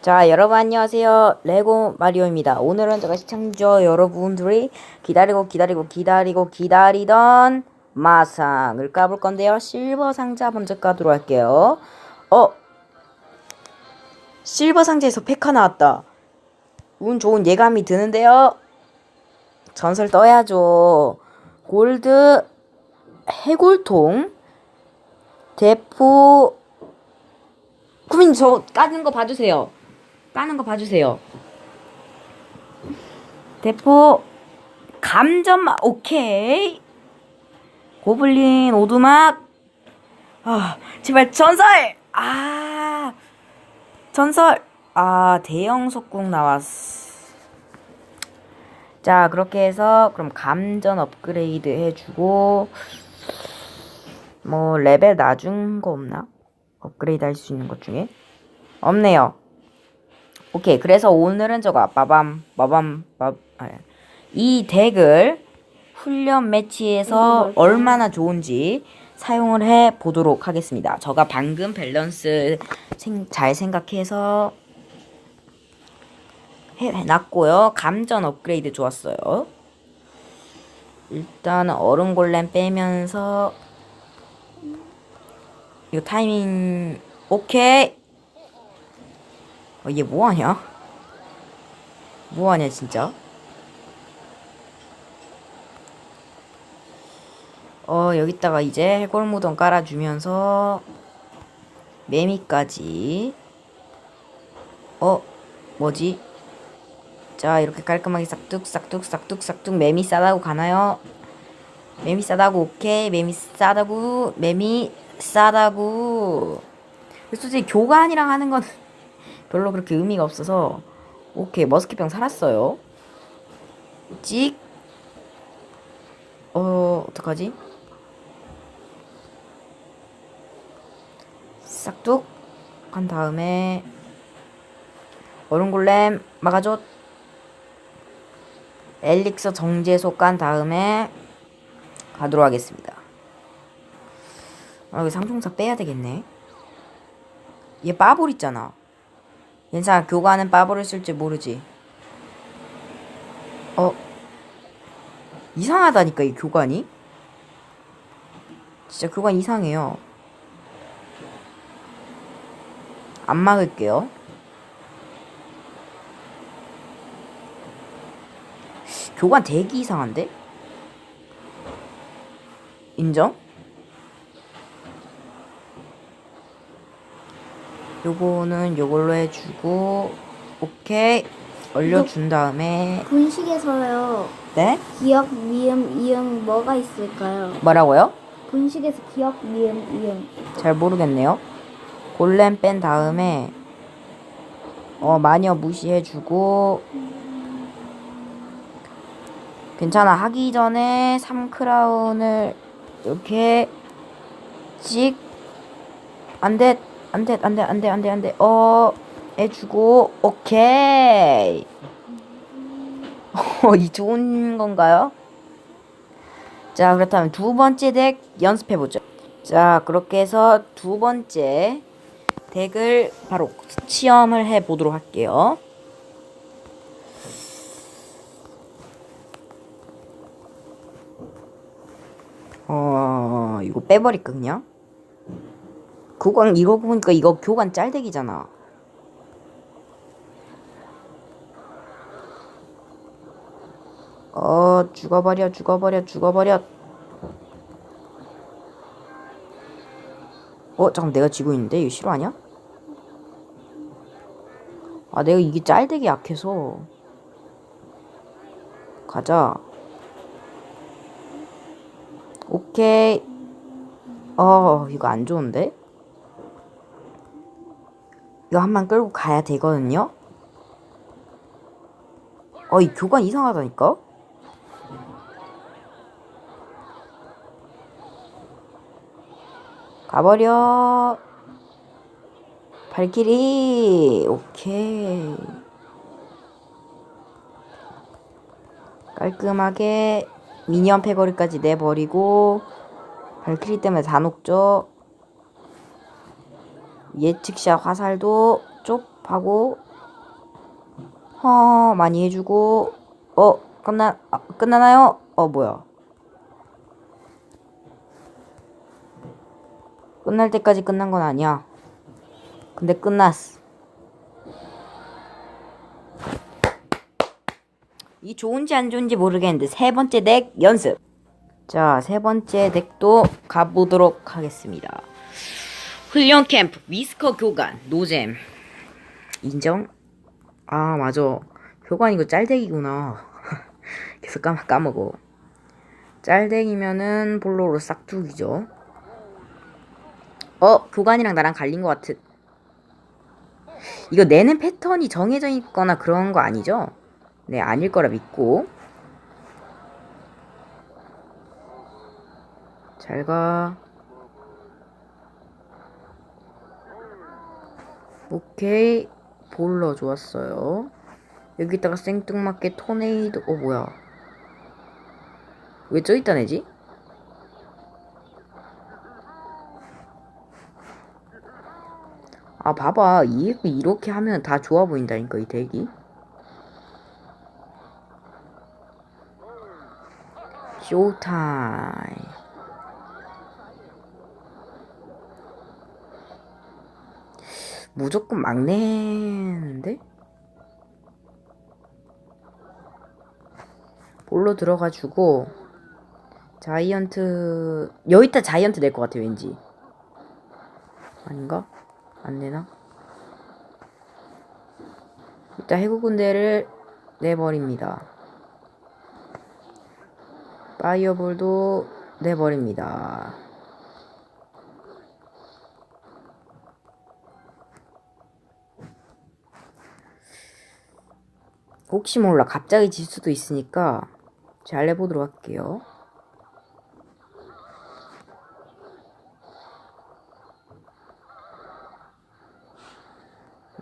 자, 여러분 안녕하세요. 레고 마리오입니다. 오늘은 제가 시청자 여러분들이 기다리고 기다리고 기다리고 기다리던 마상을 까볼 건데요. 실버 상자 먼저 까도록 할게요. 어? 실버 상자에서 페카 나왔다. 운 좋은 예감이 드는데요. 전설 떠야죠. 골드 해골통 대포 쿠민 저 까는 거 봐주세요. 까는 거 봐주세요. 대포 감점 오케이. 고블린 오두막 아 제발 전설 아 전설 아 대형 속궁 나왔어. 자 그렇게 해서 그럼 감전 업그레이드 해주고 뭐 레벨 낮은 거 없나? 업그레이드 할 수 있는 것 중에 없네요. 오케이 그래서 오늘은 저거 빠밤 빠밤 빠이 덱을 훈련 매치에서 얼마나 좋은지 사용을 해 보도록 하겠습니다. 제가 방금 밸런스 생, 잘 생각해서 해, 해놨고요. 감전 업그레이드 좋았어요. 일단 얼음 골렘 빼면서 이거 타이밍 오케이. 어, 얘 뭐하냐? 뭐하냐 진짜? 어 여기다가 이제 해골무덤 깔아주면서 매미까지 어 뭐지? 자 이렇게 깔끔하게 싹둑 싹둑 싹둑 싹둑 매미 싸다고 가나요? 매미 싸다고 오케이 매미 싸다고 매미 싸다고 솔직히 교관이랑 하는 건 별로 그렇게 의미가 없어서 오케이 머스키병 살았어요. 찍. 어, 어떡하지? 싹둑. 한 다음에 얼음골렘 막아줘 엘릭서 정제소 깐 다음에 가도록 하겠습니다. 아, 여기 상종사 빼야 되겠네. 얘 빠볼 있잖아 괜찮아 교관은 빠볼을 쓸지 모르지. 어? 이상하다니까 이 교관이? 진짜 교관 이상해요. 안 막을게요. 교관 되게 이상한데? 인정? 요거는 요걸로 해주고 오케이 얼려준 다음에 분식에서요. 네? 기억, 미음, 이응 뭐가 있을까요? 뭐라고요? 분식에서 기억, 미음, 이응. 잘 모르겠네요 골렘 뺀 다음에 어 마녀 무시해주고 괜찮아 하기 전에 3크라운을 이렇게 찍 안돼 안돼 안돼 안돼 안돼 안돼 어 해주고 오케이 어이 좋은 건가요? 자 그렇다면 두 번째 덱 연습해 보죠. 자 그렇게 해서 두 번째 덱을 바로 시험을 해 보도록 할게요. 어 이거 빼버릴까 그냥? 교관 이거 보니까 이거 교관 짤덱이잖아. 어 죽어버려 죽어버려 죽어버려. 어 잠깐 내가 지고 있는데 이거 싫어하냐? 아 내가 이게 짤되게 약해서 가자 오케이 어 이거 안 좋은데 이거 한번 끌고 가야 되거든요? 어 이 교관 이상하다니까? 가버려. 발키리 오케이. 깔끔하게 미니언 패거리까지 내버리고 발키리 때문에 다 녹죠 예측샷 화살도 쪽하고 어, 많이 해주고, 어, 끝나, 아, 끝나나요? 어, 뭐야. 끝날 때까지 끝난 건 아니야. 근데 끝났어. 이 좋은지 안 좋은지 모르겠는데 세 번째 덱 연습. 자, 세 번째 덱도 가보도록 하겠습니다. 훈련 캠프, 위스커 교관, 노잼. 인정? 아, 맞아. 교관 이거 짤덱이구나. 계속 까먹, 까먹어. 짤덱이면은 볼로로 싹둑이죠. 어, 교관이랑 나랑 갈린 것 같은. 이거 내는 패턴이 정해져 있거나 그런 거 아니죠? 네, 아닐 거라 믿고. 잘 가. 오케이. 볼러 좋았어요. 여기다가 생뚱맞게 토네이도, 어, 뭐야. 왜저 있다 내지? 아, 봐봐. 이, 이렇게 하면 다 좋아 보인다니까, 이 덱이. 쇼타임. 무조건 막내는데? 볼로 들어가지고 자이언트 여기다 자이언트 낼 것 같아 왠지 아닌가? 안 내나? 일단 해구군대를 내버립니다 파이어볼도 내버립니다 혹시 몰라 갑자기 질 수도 있으니까 잘 해보도록 할게요.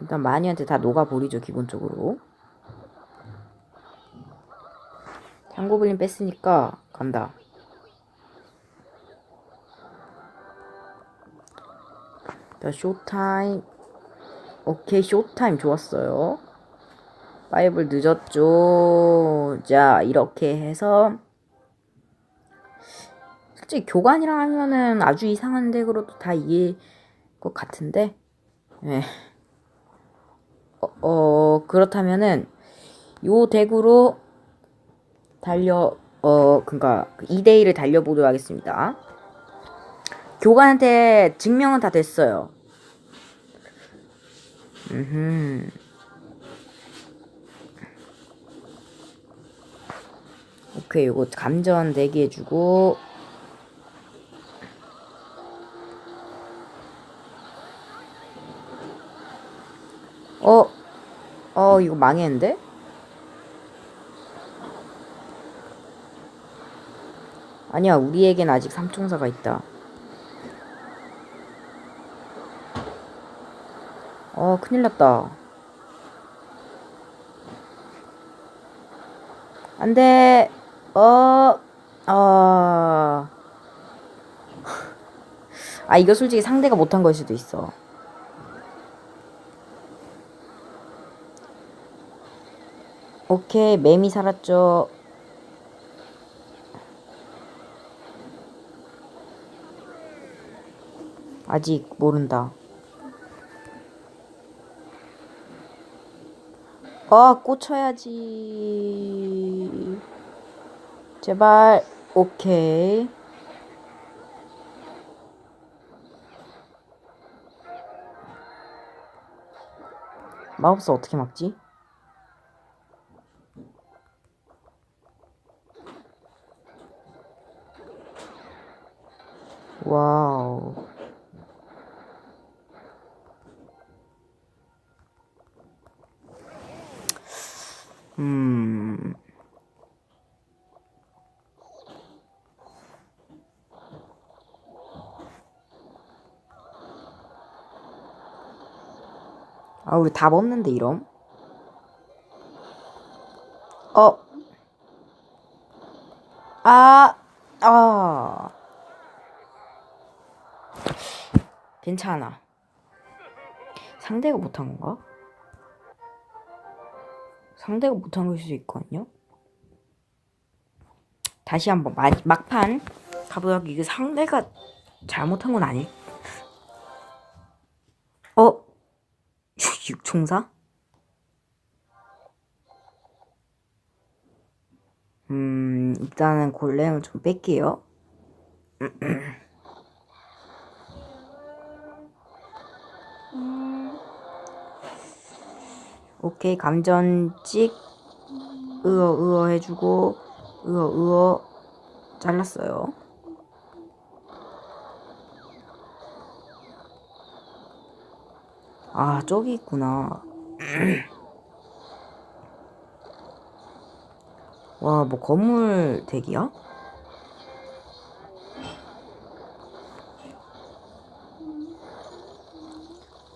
일단 마니한테 다 녹아버리죠 기본적으로. 장고블린 뺐으니까 간다. 자 쇼타임. 오케이 쇼타임 좋았어요. 파이블 늦었죠. 자, 이렇게 해서 솔직히 교관이랑 하면은 아주 이상한 덱으로도 다 이길 것 같은데. 예. 어, 어, 그렇다면은 요 덱으로 달려 어, 그니까 2대 1을 달려 보도록 하겠습니다. 교관한테 증명은 다 됐어요. 음. 오케이 요거 감전 대기 해주고 어? 어 이거 망했는데? 아니야 우리에겐 아직 삼총사가 있다 어 큰일났다 안돼 어, 어. 아, 이거 솔직히 상대가 못한 걸 수도 있어. 오케이, 맴이 살았죠. 아직 모른다. 아, 꽂혀야지. 제발 오케이. 마법사 어떻게 막지? 와우. 음 아, 우리 답 없는데, 이럼? 어. 아, 아. 괜찮아. 상대가 못한 건가? 상대가 못한 걸 수도 있거든요. 다시 한번 마, 막판 가보자고 이게 상대가 잘못한 건 아니. 육총사? 음 일단은 골렘을 좀 뺄게요. 음, 오케이 감전 찍 으어 으어 해주고 으어 으어 잘랐어요. 아 저기 있구나. 와 뭐 건물 대기야?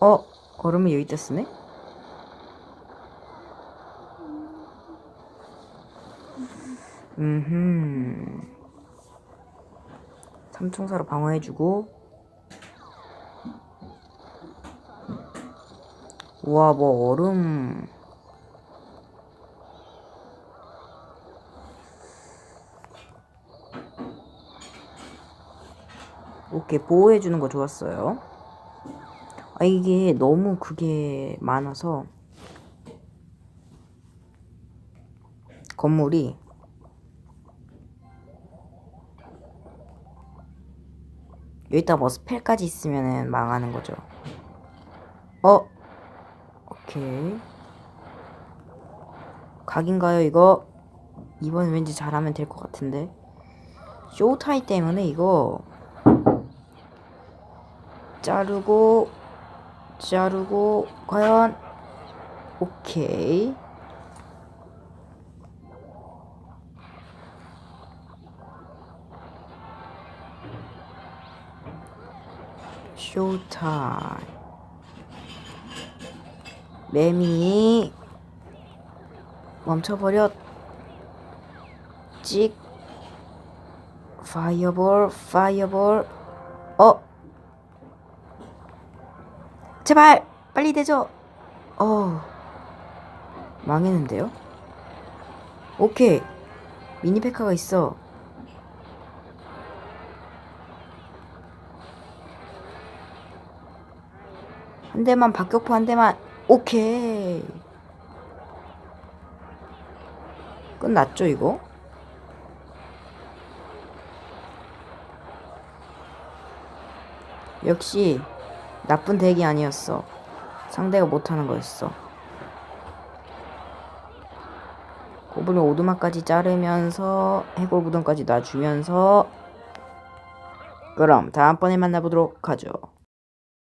어 얼음이 여기 있다 쓰네? 음흠. 삼총사로 방어해주고. 우와, 뭐, 얼음. 오케이, 보호해주는 거 좋았어요. 아, 이게 너무 그게 많아서. 건물이 여기다 뭐 스펠까지 있으면은 망하는 거죠. 어? 오케이. 각인가요, 이거? 이번 왠지 잘하면 될 것 같은데. 쇼타임 때문에 이거 자르고 자르고 과연 오케이. 쇼타임 매미 멈춰버려 찍 파이어볼 파이어볼. 어? 제발 빨리 되죠 어. 망했는데요? 오케이. 미니페카가 있어. 한 대만 박격포 한 대만 오케이. 끝났죠 이거? 역시 나쁜 덱이 아니었어. 상대가 못하는 거였어. 고블린 오두막까지 자르면서 해골 부동까지 놔주면서 그럼 다음번에 만나보도록 하죠